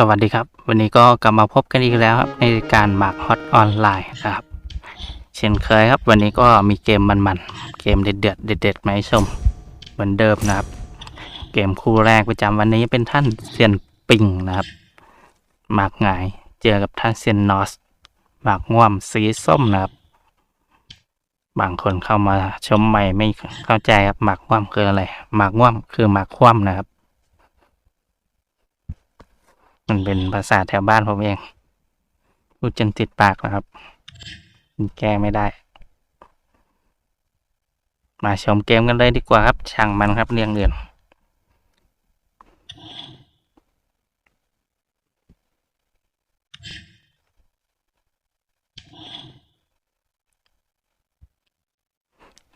สวัสดีครับ วันนี้ก็กลับมาพบกันอีกแล้วครับ ในการหมากฮอตออนไลน์นะครับ เช่นเคยครับ วันนี้ก็มีเกมมันๆ เกมเด็ดๆเด็ดๆมาให้ชมเหมือนเดิมนะครับ เกมคู่แรกประจำวันนี้เป็นท่านเซียนปิงนะครับหมากหงายเจอกับท่านเซียนนอสหมากง่วมสีส้มนะครับ บางคนเข้ามาชมใหม่ไม่เข้าใจครับหมากง่วมคืออะไรหมากง่วมคือหมากคว่ำนะครับ มันเป็นภาษาแถวบ้านผมเอง พูดจนติดปากนะครับ แก้ไม่ได้ มาชมเกมกันเลยดีกว่าครับ ช่างมันครับเรื่องเรียน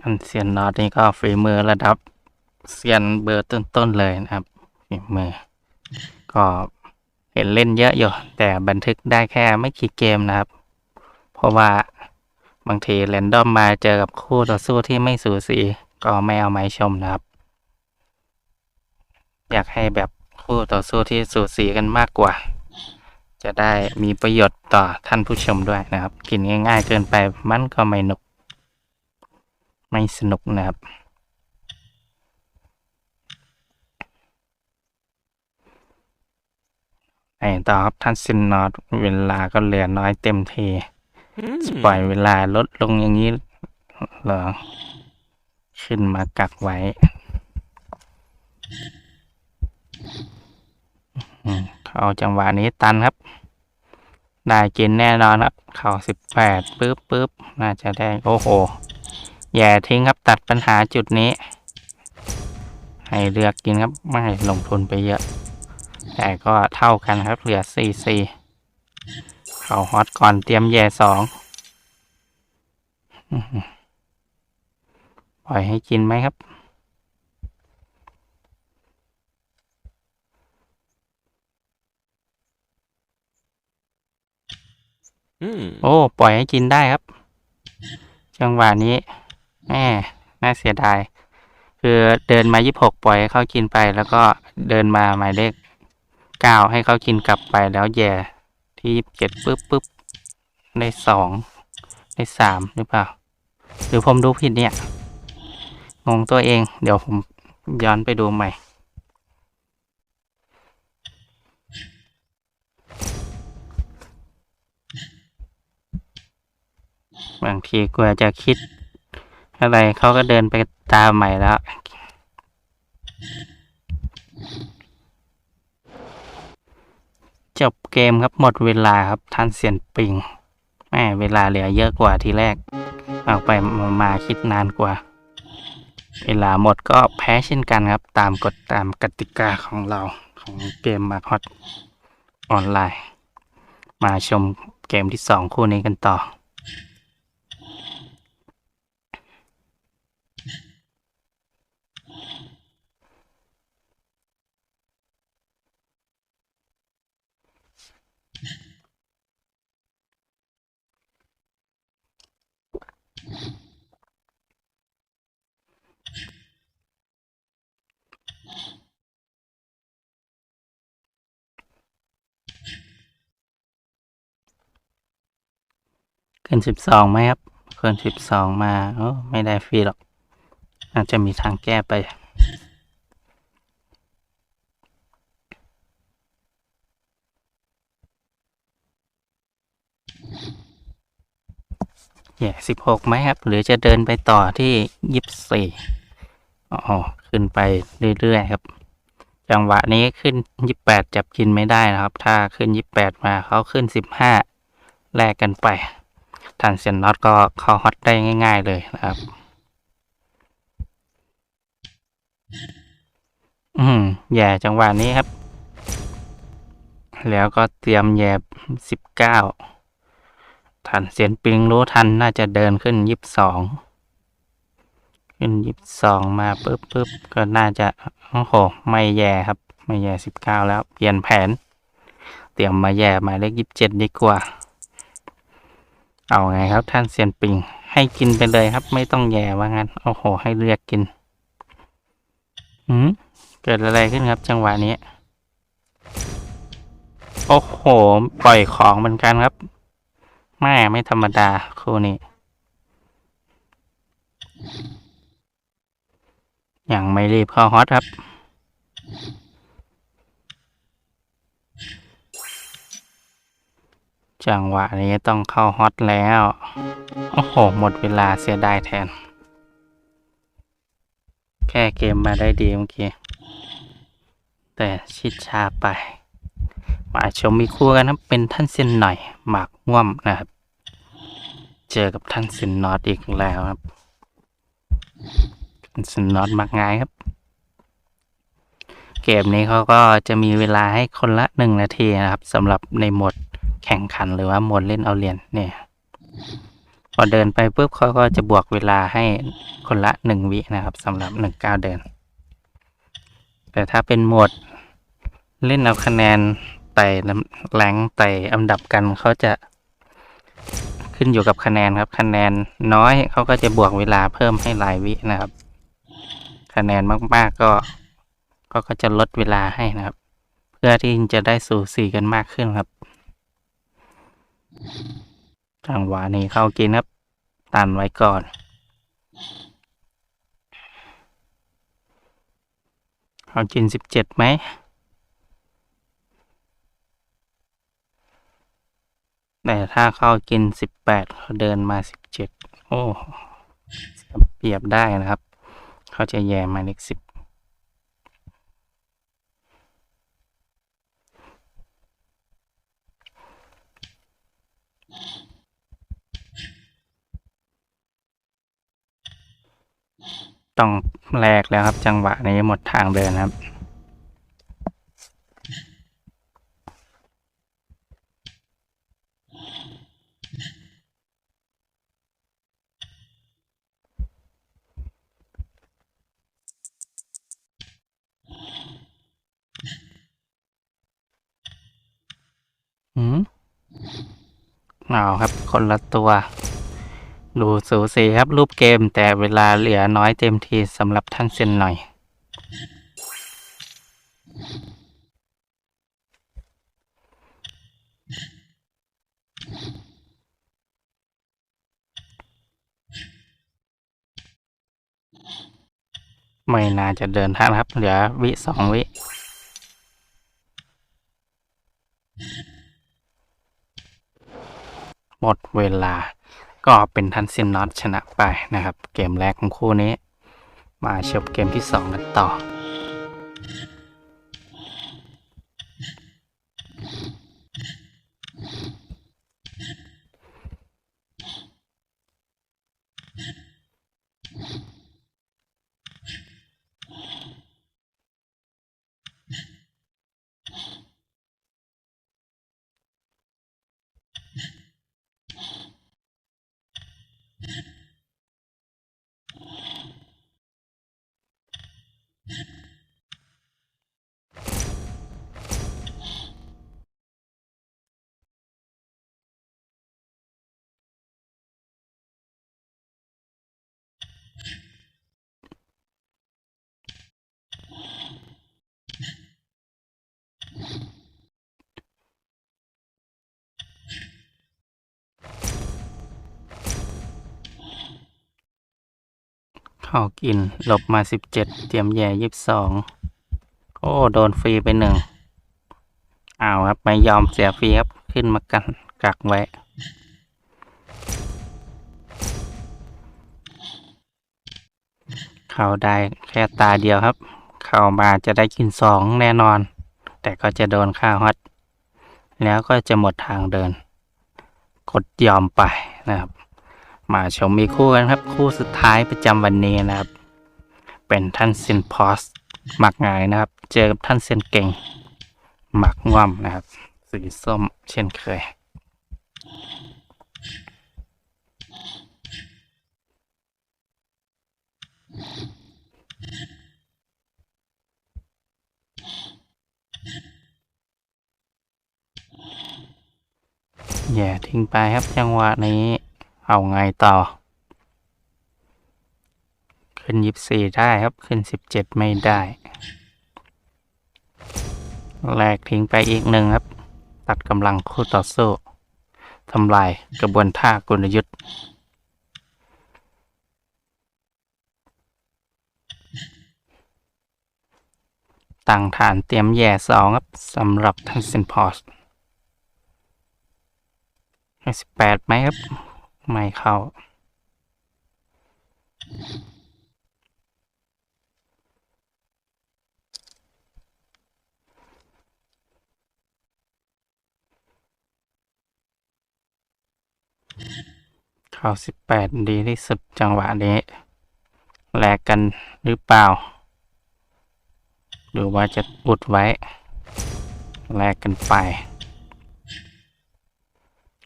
อันเซียนนอตนี่ก็ฝีมือระดับเซียนเบอร์ต้นๆเลยนะครับฝีมือก็ ห็นเล่นเยอะอยู่ แต่บันทึกได้แค่ไม่กี่เกมนะครับ เพราะว่าบางทีแรนดอมมาเจอกับคู่ต่อสู้ที่ไม่สูสี ก็ไม่เอาไม้ชมนะครับ อยากให้แบบคู่ต่อสู้ที่สูสีกันมากกว่า จะได้มีประโยชน์ต่อท่านผู้ชมด้วยนะครับ กินง่าย ๆ เกินไปมันก็ไม่นุก ไม่สนุกนะครับ ไอ้ต่อครับท่านซินนอตเวลาก็เหลือน้อยเต็มทีจะปล่อยเวลาลดลงอย่างนี้เหรอ ขึ้นมากักไว้อืมเข้าจังหวะนี้ตันครับ ได้กินแน่นอนครับ เข่าสิบแปดปึ๊บปึ๊บน่าจะได้ โอ้โห แย่ทิ้งครับตัดปัญหาจุดนี้ ให้เลือกกินครับ ไม่ให้ลงทุนไปเยอะ แต่ก็เท่ากันครับ เหลือสี่สี่เขาฮอตก่อนเตรียมแย่สองอื้อหือปล่อยให้กินไหมครับอืมโอ้ ปล่อยให้กินได้ครับ จังหวะนี้แหมน่าเสียดาย คือเดินมายี่หกปล่อยให้เขากินไป แล้วก็เดินมาหมายเลข เก้าให้เขากินกลับไปแล้วแย่ที่ยี่สิบเจ็ดปุ๊บปุ๊บได้สองได้สามหรือเปล่า หรือผมดูผิดเนี่ย งงตัวเอง เดี๋ยวผมย้อนไปดูใหม่ บางทีกว่าจะคิดอะไรเขาก็เดินไปตามใหม่แล้ว จบเกมครับหมดเวลาครับท่านเซียนปิงแม่เวลาเหลือเยอะกว่าทีแรก เอาไปมามาคิดนานกว่า เวลาหมดก็แพ้เช่นกันครับ ตามกฎตามกติกาของเราของเกมมาฮอตออนไลน์ มาชมเกมที่สองคู่นี้กันต่อ เกินสิบสองไหมครับเกินสิบสองมาโอ้ไม่ได้ฟรีหรอกอาจจะมีทางแก้ไปแย่สิบหกไหมครับ หรือจะเดินไปต่อที่ยี่สิบสี่อ๋อ ขึ้นไปเรื่อยๆครับ จังหวะนี้ขึ้นยี่แปดจับกินไม่ได้นะครับ ถ้าขึ้นยี่แปดมาเขาขึ้นสิบห้าแลกกันไป ทานเซยนน็อตก็เข้าฮอตได้ง่าย ๆ เลยนะครับ อืมแย่จังหวะนี้ครับ แล้วก็เตรียมแย่สิบเก้าทันเสียนปิงรู้ทันน่าจะเดินขึ้นยี่สิบสองขึ้นยี่สิบสองมาปุ๊บปุ๊บก็น่าจะโอ้โหไม่แย่ครับ ไม่แย่สิบเก้าแล้ว เปลี่ยนแผน เตรียมมาแย่หมายเลขยี่สิบเจ็ดดีกว่า เอาไงครับท่านเซียนปิง ให้กินไปเลยครับ ไม่ต้องแย่ว่างั้นโอ้โห ให้เรียกกินหืมเกิดอะไรขึ้นครับ จังหวะนี้ โอ้โห ปล่อยของเหมือนกันครับแม่ไม่ธรรมดาคู่นี้ยังไม่รีบเข้าฮอตครับ จังหวะนี้ต้องเข้าฮอตแล้ว โอ้โห หมดเวลาเสียดายแทน แค่เกมมาได้ดีเมื่อกี้ แต่ชิดชาไป มาชมมีคู่กันครับเป็นท่านเซนหน่อย หมากง่วมนะครับ เจอกับท่านเซนนอตอีกแล้วครับท่านเซนนอตมักง่ายครับ เกมนี้เขาก็จะมีเวลาให้คนละหนึ่งนาทีนะครับสำหรับในหมด แข่งขันหรือว่าโหมดเล่นเอาเหรียญเนี่ยพอเดินไปปุ๊บเขาก็จะบวกเวลาให้คนละหนึ่งวินะครับสำหรับหนึ่งก้าวเดิน แต่ถ้าเป็นโหมดเล่นเอาคะแนนไต่แรงไต่อันดับกันเขาจะขึ้นอยู่กับคะแนนครับ คะแนนน้อยเขาก็จะบวกเวลาเพิ่มให้หลายวินะครับ คะแนนมากๆก็เขาก็จะลดเวลาให้นะครับ เพื่อที่จะได้สูสีกันมากขึ้นครับ จังหวะนี้เข้ากินครับ ตันไว้ก่อน เขากินสิบเจ็ดไหมแต่ถ้าเข้ากินสิบแปดเขาเดินมาสิบเจ็ดโอ้เสียเปรียบได้นะครับ เขาจะแย่มาเลขสิบ ต้องแลกแล้วครับ จังหวะนี้หมดทางเดินครับหืมเอาครับ คนละตัว ดูสูสีครับรูปเกมแต่เวลาเหลือน้อยเต็มทีสำหรับท่านเซนหน่อย ไม่น่าจะเดินทางครับ เหลือวิสองวิหมดเวลา ก็เป็นทันเซียนน็อตชนะไปนะครับ เกมแรกของคู่นี้ มาชมเกมที่สองกันต่อ เข้ากินหลบมาสิบเจ็ดเตรียมแย่ยี่สิบสองโอ้โดนฟรีไปหนึ่งอ้าวครับไม่ยอมเสียฟรีครับ ขึ้นมากันกักไว้เข้าได้แค่ตาเดียวครับ เข้ามาจะได้กินสองแน่นอน แต่ก็จะโดนค่าฮอตแล้วก็จะหมดทางเดิน กดยอมไปนะครับ มาชมมีคู่กันครับ คู่สุดท้ายประจำวันนี้นะครับ เป็นท่านเซนพอสหมักงายนะครับ เจอกับท่านเซนเก่ง หมักง่อมนะครับ สีส้มเช่นเคยแย่ทิ้งไปครับจังหวะนี้ เอาไงต่อ ขึ้นยิบสี่ได้ครับขึ้นสิบเจ็ดไม่ได้แลกทิ้งไปอีกหนึ่งครับ ตัดกำลังคู่ต่อสู้ทำลายกระบวนท่ากลยุทธ์ตั้งฐานเตรียมแย่สองครับสำหรับทันเซนพอสให้สิบแปดไหมครับ ไม่เข้า เข้าสิบแปดดีที่สุดจังหวะนี้แลกกันหรือเปล่า หรือว่าจะอุดไว้ แลกกันไป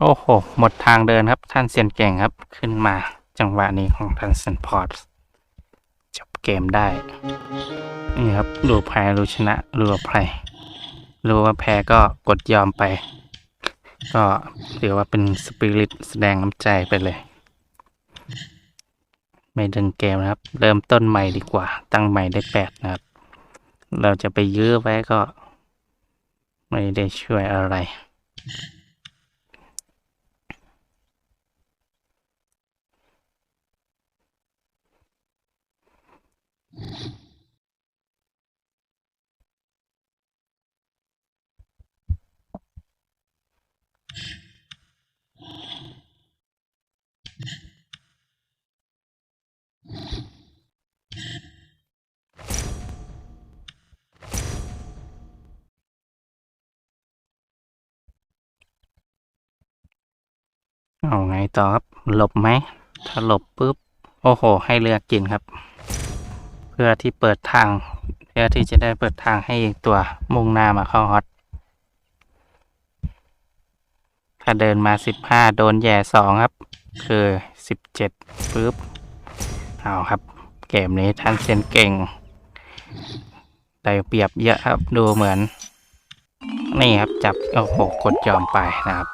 โอ้โห หมดทางเดินครับ ท่านเซียนเก่งครับ ขึ้นมาจังหวะนี้ของท่านเซนพอร์ตจบเกมได้ นี่ครับรู้แพ้รู้ชนะรู้ว่าแพ้รู้ว่าแพ้ก็กดยอมไป ก็ถือว่าเป็นสปิริตแสดงน้ำใจไปเลย ไม่ดึงเกมนะครับ เริ่มต้นใหม่ดีกว่า ตั้งใหม่ได้แปดนะครับ เราจะไปยื้อไว้ก็ ไม่ได้ช่วยอะไร เอาไงต่อครับ หลบไหม ถ้าหลบปุ๊บ โอ้โห ให้เลือกกินครับ เพื่อที่เปิดทาง เพื่อที่จะได้เปิดทางให้อีกตัวมุ่งหน้ามาเข้าฮอตถ้าเดินมาสิบห้าโดนแย่สองครับ คือสิบเจ็ดปุ๊บเอาครับ เกมนี้ท่านเซนเก่งได้เปรียบเยอะครับดูเหมือน นี่ครับจับ โอ้โหกดยอมไปนะครับ